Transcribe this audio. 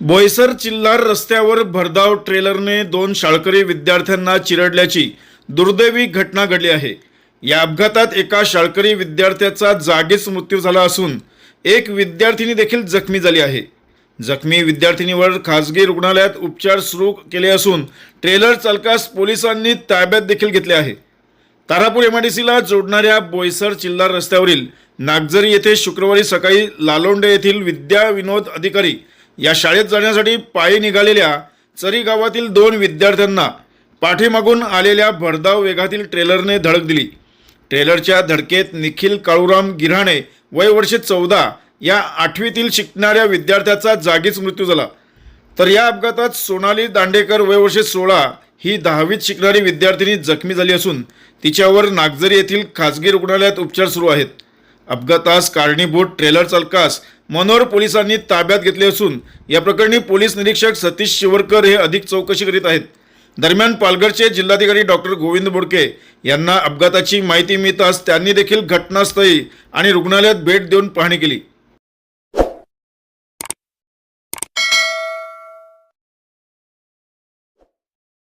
बोईसर चिल्लार रस्त्यावर भरधाव ट्रेलरने दोन शाळकरी विद्यार्थ्यांना चिरडल्याची दुर्दैवी घटना घडली आहे. या अपघातात एका शाळकरी विद्यार्थ्याचा जागीच मृत्यू झाला असून एक विद्यार्थिनी देखील जखमी झाली आहे. जखमी विद्यार्थिनीवर खासगी रुग्णालयात उपचार सुरू केले असून ट्रेलर चालकास पोलिसांनी ताब्यात देखील घेतले आहे. तारापूर एम आर डी सीला जोडणाऱ्या बोईसर चिल्लार रस्त्यावरील नागझरी येथे शुक्रवारी सकाळी लालोंडे येथील विद्या विनोद अधिकारी या शाळेत जाण्यासाठी पायी निघालेल्या चरी गावातील दोन विद्यार्थ्यांना पाठीमागून आलेल्या भरधाव वेगातील ट्रेलरने धडक दिली. ट्रेलरच्या धडकेत निखिल काळूराम गिराणे वय वर्षे चौदा या आठवीतील शिकणाऱ्या विद्यार्थ्याचा जागीच मृत्यू झाला. तर या अपघातात सोनाली दांडेकर वयवर्षे सोळा ही दहावीत शिकणारी विद्यार्थिनी जखमी झाली असून तिच्यावर नागझरी येथील खाजगी रुग्णालयात उपचार सुरू आहेत. अपघातास कारणीभूत ट्रेलर चालकास मनोहर पोलिसांनी ताब्यात घेतले असून या प्रकरणी पोलीस निरीक्षक सतीश शिवरकर हे अधिक चौकशी करीत आहेत. दरम्यान पालघरचे जिल्हाधिकारी डॉक्टर गोविंद बोडके यांना अपघाताची माहिती मिळताच त्यांनी देखील घटनास्थळी आणि रुग्णालयात भेट देऊन पाहणी केली.